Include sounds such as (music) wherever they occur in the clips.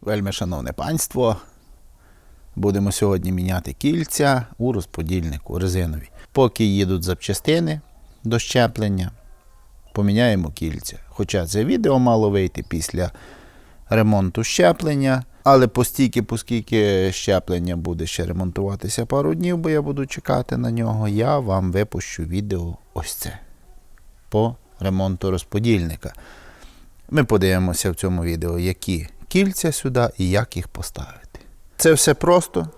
Вельми шановне панство. Будемо сьогодні міняти кільця у розподільнику резинові. Поки їдуть запчастини до щеплення, поміняємо кільця. Хоча це відео мало вийти після ремонту щеплення, але постійки, оскільки щеплення буде ще ремонтуватися пару днів, бо я буду чекати на нього, я вам випущу відео ось це по ремонту розподільника. Ми подивимося в цьому відео, які кільця сюди і як їх поставити. Це все просто.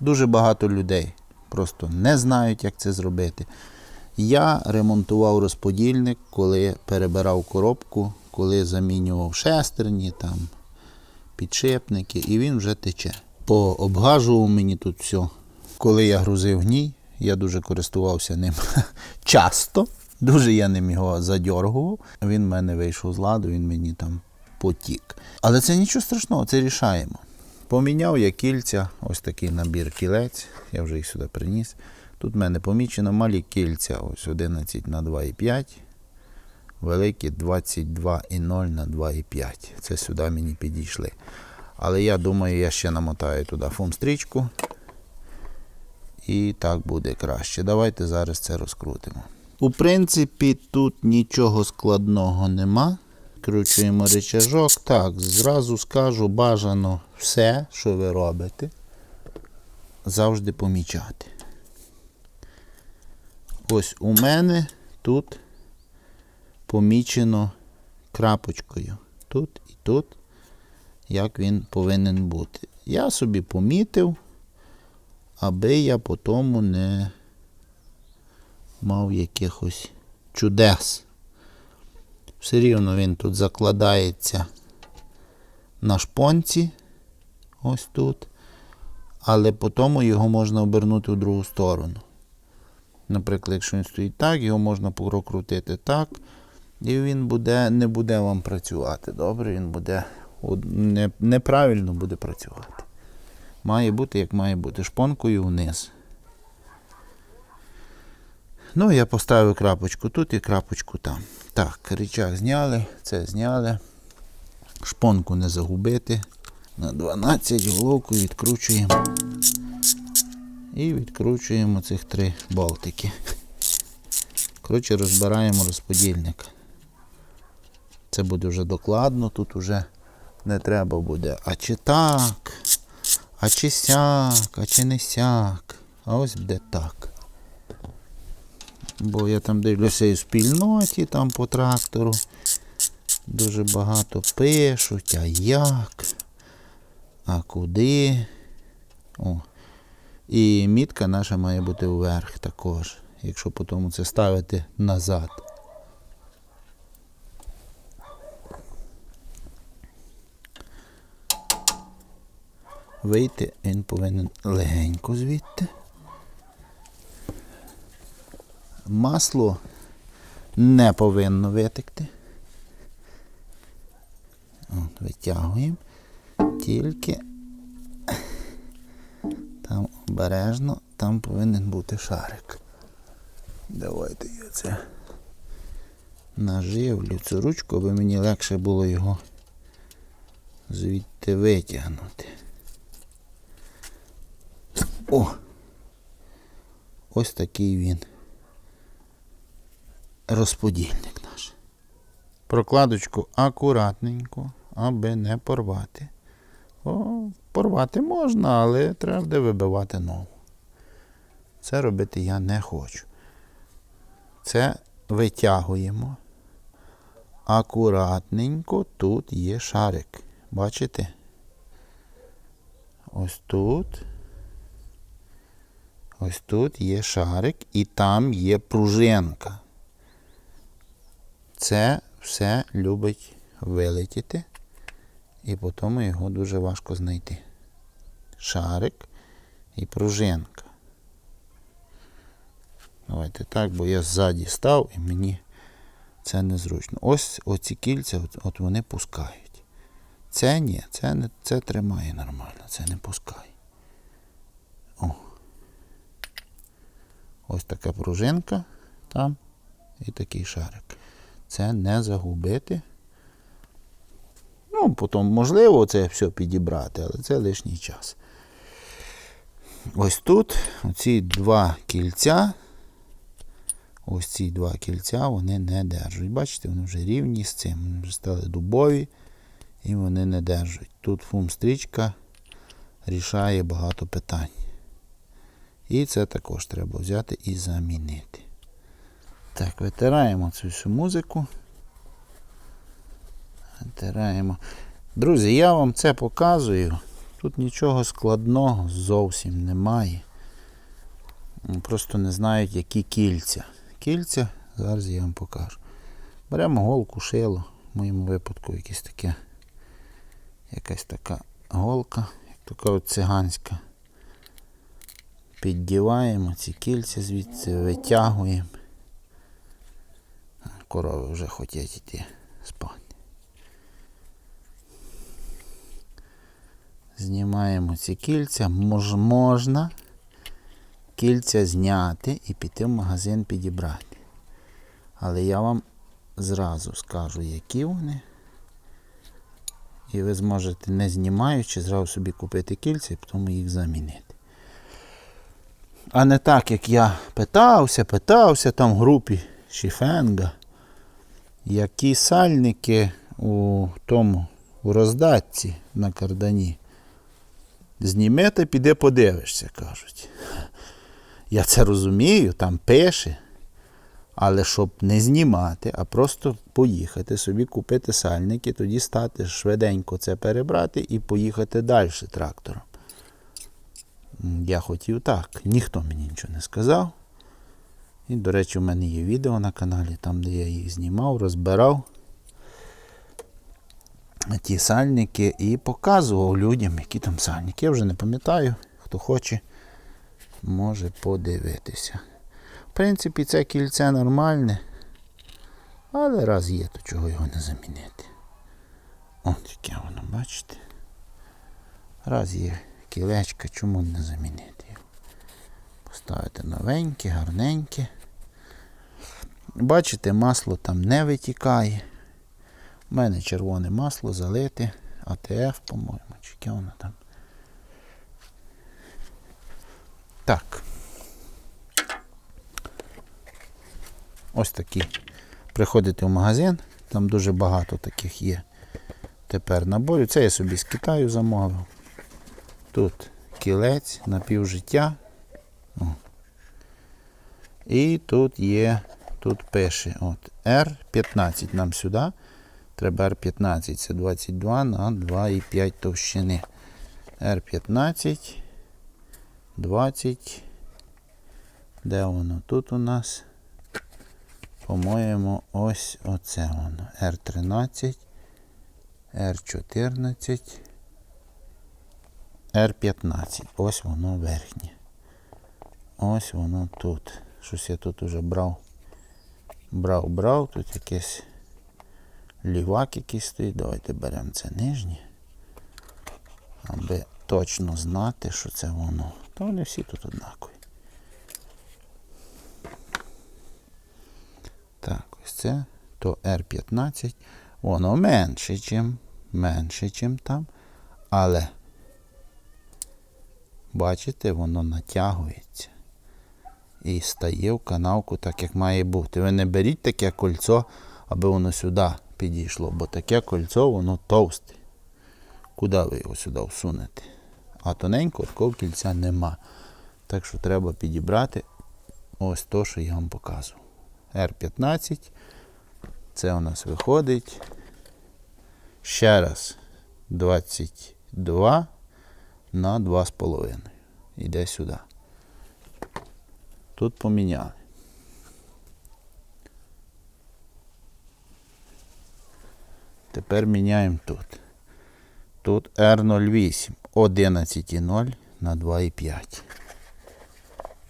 Дуже багато людей просто не знають, як це зробити. Я ремонтував розподільник, коли перебирав коробку, коли замінював шестерні, там, підшипники, і він вже тече. Пообгажував мені тут все. Коли я грузив гній, я дуже користувався ним (laughs) часто. Дуже я ним його задьоргував. Він в мене вийшов з ладу, він мені там потік. Але це нічого страшного, це рішаємо. Поміняв я кільця, ось такий набір кілець, я вже їх сюди приніс. Тут в мене помічено малі кільця, ось 11 на 2,5, великі 22,0 на 2,5. Це сюди мені підійшли. Але я думаю, я ще намотаю туди фомстрічку. І так буде краще. Давайте зараз це розкрутимо. У принципі, тут нічого складного нема. Кручуємо речажок. Так, зразу скажу, бажано все, що ви робите, завжди помічати. Ось у мене тут помічено крапочкою. Тут і тут, як він повинен бути. Я собі помітив, аби я по тому не мав якихось чудес. Все рівно він тут закладається на шпонці, ось тут, але по тому його можна обернути в другу сторону. Наприклад, якщо він стоїть так, його можна прокрутити так, і він буде, не буде вам працювати. Добре, він буде не, неправильно буде працювати. Має бути, як має бути, шпонкою вниз. Ну, я поставив крапочку тут і крапочку там. Так, рычаг зняли, це зняли. Шпонку не загубити. На 12 головку відкручуємо. І відкручуємо цих три болтики. Коротше, розбираємо розподільник. Це буде вже докладно, тут вже не треба буде. А чи так, а чи сяк, а чи не сяк. А ось буде так. Бо я там дивлюся і в спільноті там по трактору. Дуже багато пишуть, а як, а куди. О. І мітка наша має бути вверх також, якщо потім це ставити назад. Вийти він повинен легенько звідти. Масло не повинно витекти. От, витягуємо. Тільки там обережно, там повинен бути шарик. Давайте я це наживлю цю ручку, аби мені легше було його звідти витягнути. О! Ось такий він розподільник наш. Прокладочку акуратненько, аби не порвати. О, порвати можна, але треба буде вибивати нову. Це робити я не хочу. Це витягуємо. Акуратненько тут є шарик. Бачите? Ось тут. Ось тут є шарик і там є пружинка. Це все любить вилетіти, і потім його дуже важко знайти. Шарик і пружинка. Давайте так, бо я ззаді став і мені це незручно. Ось оці кільця, от, от вони пускають. Це ні, це не це тримає нормально, це не пускає. О. Ось така пружинка там і такий шарик. Це не загубити. Ну, потім можливо це все підібрати, але це лишній час. Ось тут оці два кільця. Ось ці два кільця вони не держать. Бачите, вони вже рівні з цим. Вони вже стали дубові і вони не держать. Тут фум-стрічка рішає багато питань. І це також треба взяти і замінити. Так, витираємо цю всю музику. Витираємо. Друзі, я вам це показую. Тут нічого складного зовсім немає. Просто не знають, які кільця. Кільця, зараз я вам покажу. Беремо голку, шило, в моєму випадку якесь таке, якась така голка, як така от циганська. Піддіваємо ці кільця звідси, витягуємо. Корови вже хочуть йти спати. Знімаємо ці кільця. Мож, можна кільця зняти і піти в магазин підібрати. Але я вам зразу скажу, які вони. І ви зможете, не знімаючи, зразу собі купити кільця і потім їх замінити. А не так, як я питався, питався там в групі Шіфенга, які сальники у тому у роздатці на кардані. Зніме та піде подивишся, кажуть. Я це розумію, там пише. Але щоб не знімати, а просто поїхати собі купити сальники, тоді стати швиденько це перебрати і поїхати далі трактором. Я хотів так. Ніхто мені нічого не сказав. І, до речі, у мене є відео на каналі, там, де я їх знімав, розбирав ті сальники і показував людям, які там сальники. Я вже не пам'ятаю, хто хоче, може подивитися. В принципі, це кільце нормальне, але раз є, то чого його не замінити. От яке воно, бачите? Раз є кілечка, чому не замінити його? Поставити новеньке, гарненьке. Бачите, масло там не витікає. У мене червоне масло залите, АТФ, по-моєму, чи яке воно там. Так. Ось такі. Приходите в магазин, там дуже багато таких є тепер наборів. Це я собі з Китаю замовив. Тут кілець на півжиття. О. І тут є, тут пише от R15 нам сюди. Треба R15, це 22 на 2,5 товщини. R15, 20. Де воно? Тут у нас, по-моєму, ось оце воно. R13, R14, R15. Ось воно верхнє. Ось воно тут. Щось я тут уже брав. Брав, брав, тут якесь лівак якийсь стоїть. Давайте беремо це нижнє. Аби точно знати, що це воно. Та вони всі тут однакові. Так, ось це. То R15. Воно менше, чим, менше, чим там. Але, бачите, воно натягується. І стає в канавку так, як має бути. Ви не беріть таке кольцо, аби воно сюди підійшло, бо таке кольцо, воно товсте. Куди ви його сюди всунете? А тоненького такого кільця нема. Так що треба підібрати ось то, що я вам показував. R15. Це у нас виходить. Ще раз 22 на 2,5. Іде сюди. Тут поміняли. Тепер міняємо тут. Тут R08 11,0 на 2,5.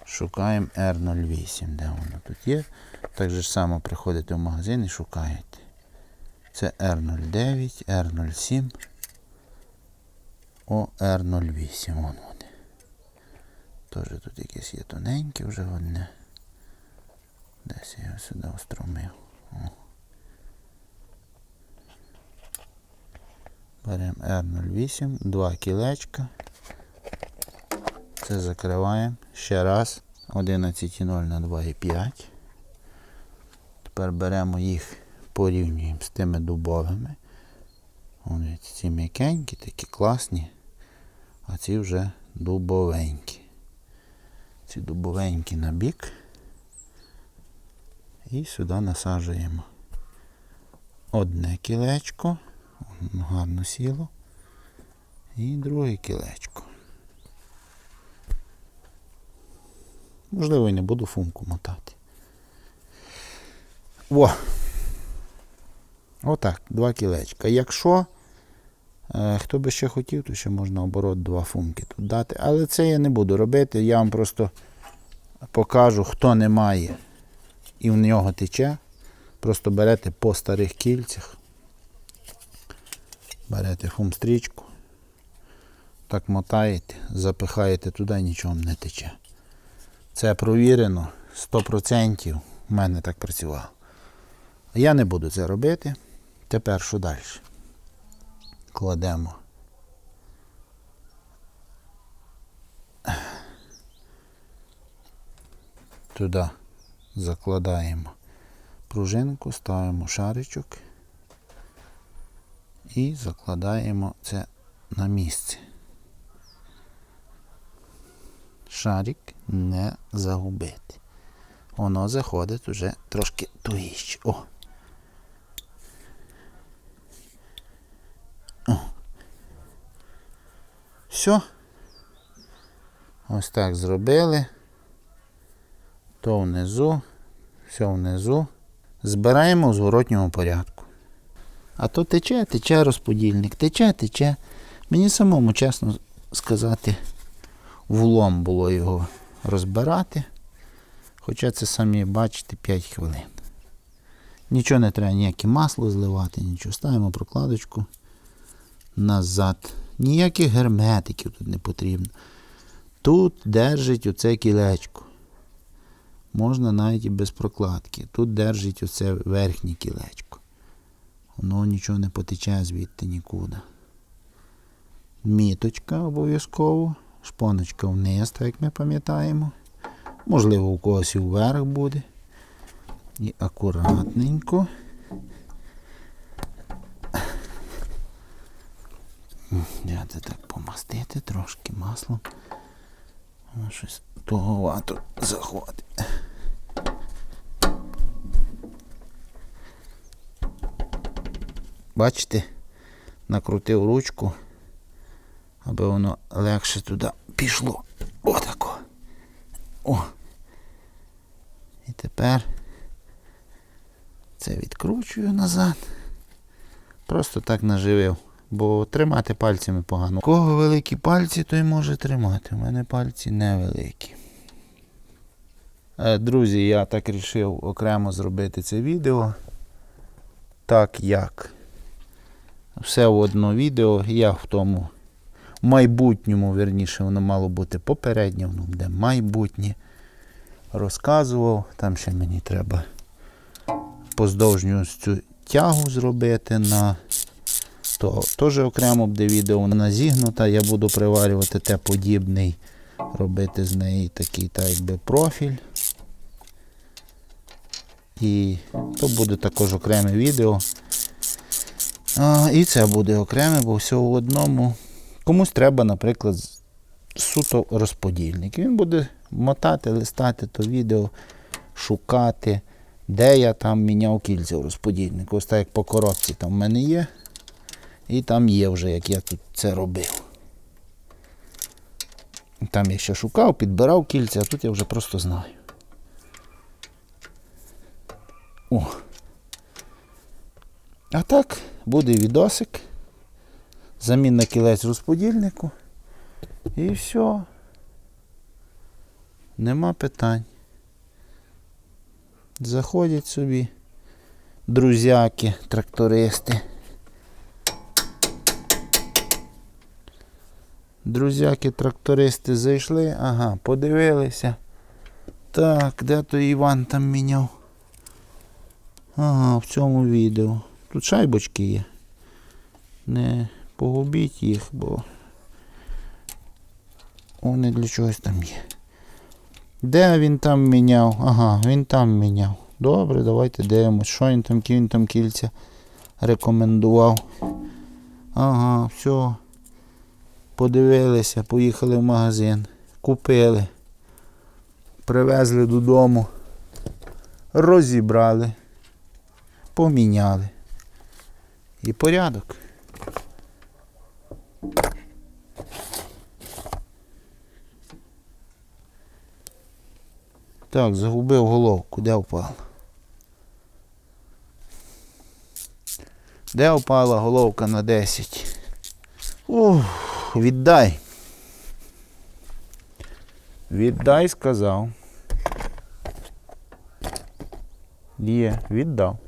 Шукаємо R08. Де воно тут є? Так же само приходите в магазин і шукаєте. Це R09, R07. О, R08. Теж тут якесь є тоненьке вже одне. Десь я його сюди острумив. О. Беремо R08, два кілечка. Це закриваємо. Ще раз. 11,0 на 2,5. Тепер беремо їх, порівнюємо з тими дубовими. Вони ці м'якенькі, такі класні, а ці вже дубовенькі. Ці дубовенькі на бік. І сюди насаджуємо одне кілечко, гарно сіло, і друге кілечко. Можливо, і не буду функу мотати. О! Отак, два кілечка. Якщо хто би ще хотів, то ще можна оборот два функи тут дати. Але це я не буду робити. Я вам просто покажу, хто не має і в нього тече. Просто берете по старих кільцях. Берете фумстрічку, так мотаєте, запихаєте туди, нічого не тече. Це провірено 100%. У мене так працювало. Я не буду це робити. Тепер що далі? Кладемо. Туди закладаємо пружинку, ставимо шаричок і закладаємо це на місце. Шарик не загубити. Воно заходить уже трошки тугіше. О. О. Все. Ось так зробили. То внизу, все внизу. Збираємо в зворотньому порядку. А то тече, тече розподільник, тече, тече. Мені самому, чесно сказати, влом було його розбирати. Хоча це самі бачите 5 хвилин. Нічого не треба, ніяке масло зливати, нічого. Ставимо прокладочку назад. Ніяких герметиків тут не потрібно. Тут держить оце кілечко. Можна навіть і без прокладки. Тут держить оце верхнє кілечко. Воно нічого не потече звідти нікуди. Міточка обов'язково. Шпоночка вниз, так як ми пам'ятаємо. Можливо, у когось і вверх буде. І акуратненько. Я так помастити трошки маслом. Воно щось туговато заходить. Бачите, накрутив ручку, аби воно легше туди пішло. Отако. О. І тепер це відкручую назад. Просто так наживив. Бо тримати пальцями погано. У кого великі пальці, той може тримати. У мене пальці невеликі. Е, Друзі, я так вирішив окремо зробити це відео. Так як все в одно відео. Я в тому майбутньому, верніше, воно мало бути попереднє, воно буде майбутнє. Розказував. Там ще мені треба поздовжню цю тягу зробити на то теж окремо буде відео вона зігнута. Я буду приварювати те подібний, робити з неї такий так якби профіль. І то буде також окреме відео. А, і це буде окреме, бо все в одному. Комусь треба, наприклад, суто розподільник. Він буде мотати, листати то відео, шукати, де я там міняв кільця в розподільнику. Ось так як по коробці там в мене є. І там є вже, як я тут це робив. Там я ще шукав, підбирав кільця, а тут я вже просто знаю. О. А так, буде відосик. Заміна кілець розподільнику. І все. Нема питань. Заходять собі друзяки, трактористи. Друзяки, трактористи зайшли, ага, подивилися. Так, де той Іван там міняв? Ага, в цьому відео. Тут шайбочки є. Не погубіть їх, бо вони для чогось там є. Де він там міняв? Ага, він там міняв. Добре, давайте дивимось, що він там, він там кільця рекомендував. Ага, все. Подивилися, поїхали в магазин, купили, привезли додому, розібрали, поміняли. І порядок. Так, загубив головку, де впала? Де впала головка на 10? Ух, віддай. Віддай, сказав. Є, віддав.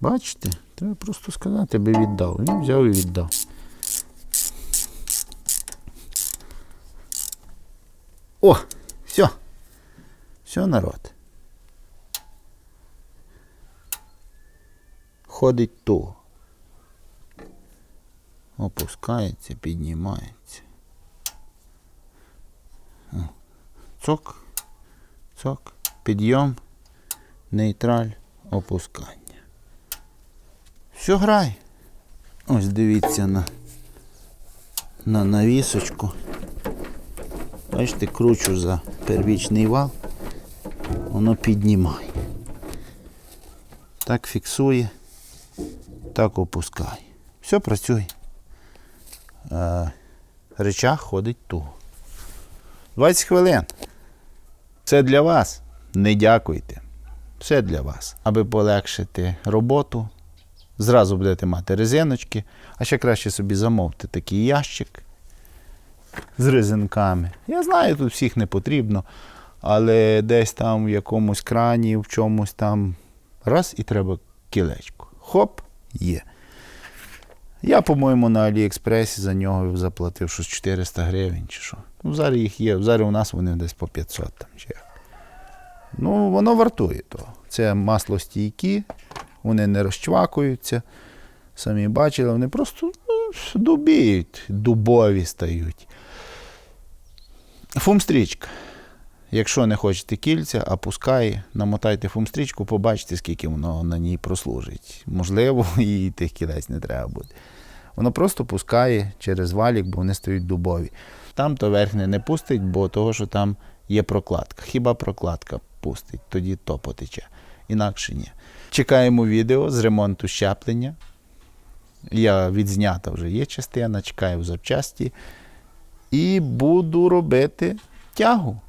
Бачите? Треба просто сказати, би віддав. Він взяв і віддав. О, все. Все, народ. Ходить туго. Опускається, піднімається. О. Цок, цок, підйом, нейтраль, опускання. Все грає. Ось дивіться на, на навісочку. Бачите, кручу за первічний вал, воно піднімає. Так фіксує, так опускає. Все працює. Е, речах ходить туго. 20 хвилин. Це для вас. Не дякуйте. Все для вас. Аби полегшити роботу, зразу будете мати резиночки, а ще краще собі замовте такий ящик з резинками. Я знаю, тут всіх не потрібно, але десь там в якомусь крані, в чомусь там раз і треба кілечко. Хоп, є. Я, по-моєму, на Аліекспресі за нього заплатив щось 400 гривень чи що. Ну, зараз їх є. Зараз у нас вони десь по 500 там чи як. Ну, воно вартує того. Це масло стійкі, вони не розчвакуються. Самі бачили, вони просто ну, дубіють, дубові стають. Фумстрічка. Якщо не хочете кільця, а пускай, намотайте фумстрічку, побачите, скільки воно на ній прослужить. Можливо, (laughs) і тих кілець не треба буде. Воно просто пускає через валік, бо вони стають дубові. Там то верхне не пустить, бо того, що там є прокладка. Хіба прокладка пустить, тоді то потече. Інакше ні. Чекаємо відео з ремонту щеплення. Я відзнята вже є частина, чекаю в запчасті. І буду робити тягу.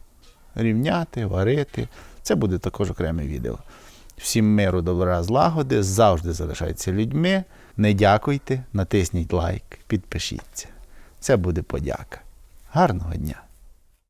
Рівняти, варити. Це буде також окреме відео. Всім миру, добра, злагоди, завжди залишайтеся людьми. Не дякуйте, натисніть лайк, підпишіться. Це буде подяка. Гарного дня!